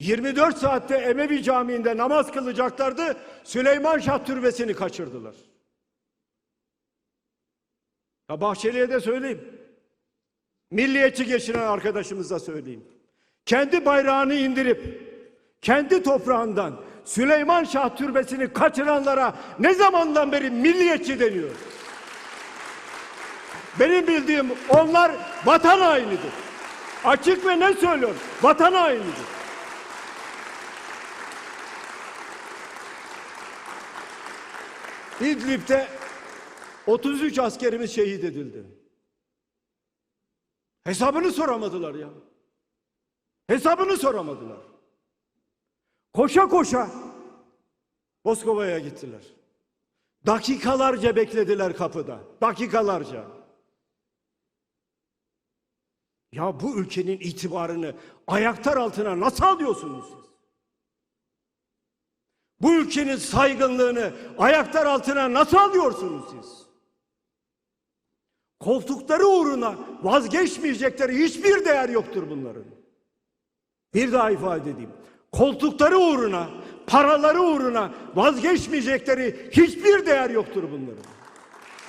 24 saatte Emevi Camii'nde namaz kılacaklardı. Süleyman Şah Türbesi'ni kaçırdılar. Ya Bahçeli'ye de söyleyeyim. Milliyetçi geçinen arkadaşımıza söyleyeyim. Kendi bayrağını indirip kendi toprağından Süleyman Şah Türbesi'ni kaçıranlara ne zamandan beri milliyetçi deniyor? Benim bildiğim onlar vatan hainidir. Açık ve ne söylüyor? Vatan hainidir. İdlib'de 33 askerimiz şehit edildi. Hesabını soramadılar ya. Hesabını soramadılar. Koşa koşa Moskova'ya gittiler. Dakikalarca beklediler kapıda. Dakikalarca. Ya bu ülkenin itibarını ayaklar altına nasıl alıyorsunuz siz? Bu ülkenin saygınlığını ayaklar altına nasıl alıyorsunuz siz? Koltukları uğruna vazgeçmeyecekleri hiçbir değer yoktur bunların. Bir daha ifade edeyim. Koltukları uğruna, paraları uğruna vazgeçmeyecekleri hiçbir değer yoktur bunların.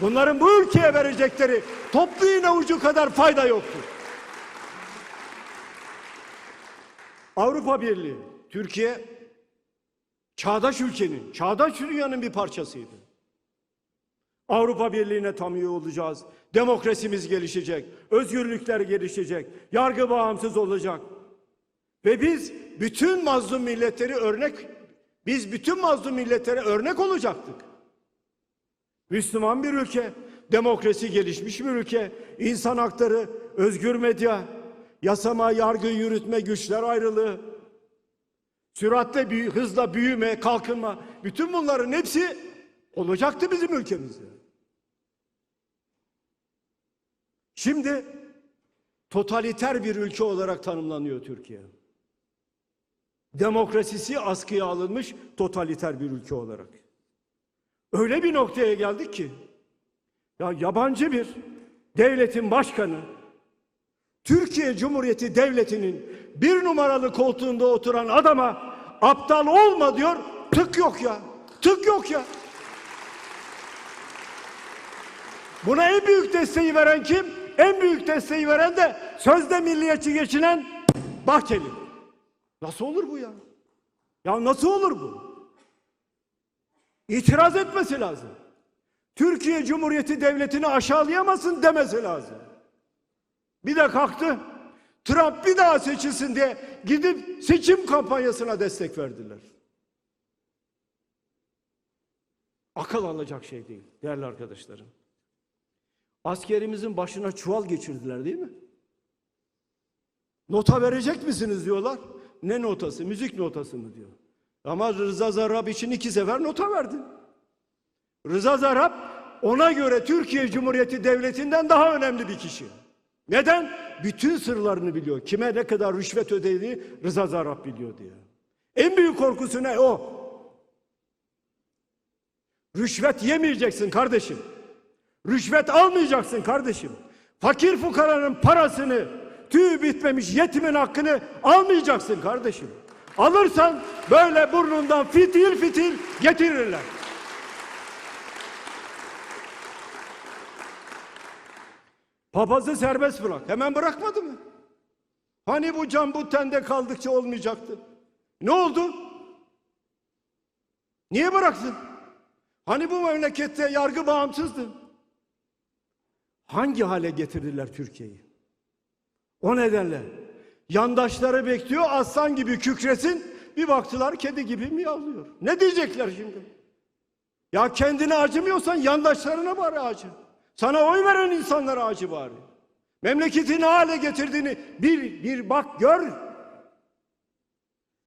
Bunların bu ülkeye verecekleri toplu iğne ucu kadar fayda yoktur. Avrupa Birliği, Türkiye çağdaş ülkenin, çağdaş dünyanın bir parçasıydı. Avrupa Birliği'ne tam üye olacağız. Demokrasimiz gelişecek, özgürlükler gelişecek, yargı bağımsız olacak. Ve biz bütün mazlum milletleri örnek, biz bütün mazlum milletlere örnek olacaktık. Müslüman bir ülke, demokrasi gelişmiş bir ülke, insan hakları, özgür medya, yasama, yargı, yürütme, güçler ayrılığı, süratle, büyü, hızla büyüme, kalkınma, bütün bunların hepsi olacaktı bizim ülkemizde. Şimdi totaliter bir ülke olarak tanımlanıyor Türkiye. Demokrasisi askıya alınmış totaliter bir ülke olarak. Öyle bir noktaya geldik ki ya yabancı bir devletin başkanı Türkiye Cumhuriyeti Devleti'nin bir numaralı koltuğunda oturan adama aptal olma diyor. Tık yok ya. Tık yok ya. Buna en büyük desteği veren kim? En büyük desteği veren de sözde milliyetçi geçinen Bahçeli. Nasıl olur bu ya? Ya nasıl olur bu? İtiraz etmesi lazım. Türkiye Cumhuriyeti Devleti'ni aşağılayamasın demesi lazım. Bir de kalktı. Trump bir daha seçilsin diye gidip seçim kampanyasına destek verdiler. Akıl alacak şey değil değerli arkadaşlarım. Askerimizin başına çuval geçirdiler değil mi? Nota verecek misiniz diyorlar. Ne notası? Müzik notası mı diyor. Ama Rıza Zarrab için iki sefer nota verdi. Rıza Zarrab ona göre Türkiye Cumhuriyeti Devleti'nden daha önemli bir kişi. Neden? Bütün sırlarını biliyor. Kime ne kadar rüşvet ödediğini Rıza Zarrab biliyor diye. En büyük korkusu ne? O. Rüşvet yemeyeceksin kardeşim. Rüşvet almayacaksın kardeşim. Fakir fukaranın parasını, tüy bitmemiş yetimin hakkını almayacaksın kardeşim. Alırsan böyle burnundan fitil fitil getirirler. Papazı serbest bırak. Hemen bırakmadı mı? Hani bu can bu tende kaldıkça olmayacaktı? Ne oldu? Niye bıraktın? Hani bu memlekette yargı bağımsızdı? Hangi hale getirdiler Türkiye'yi? O nedenle yandaşları bekliyor aslan gibi kükresin. Bir baktılar kedi gibi miyavlıyor. Ne diyecekler şimdi? Ya kendine acımıyorsan yandaşlarına bari acı. Sana oy veren insanlara acı bari. Memleketi ne hale getirdiğini bir, bir bak gör.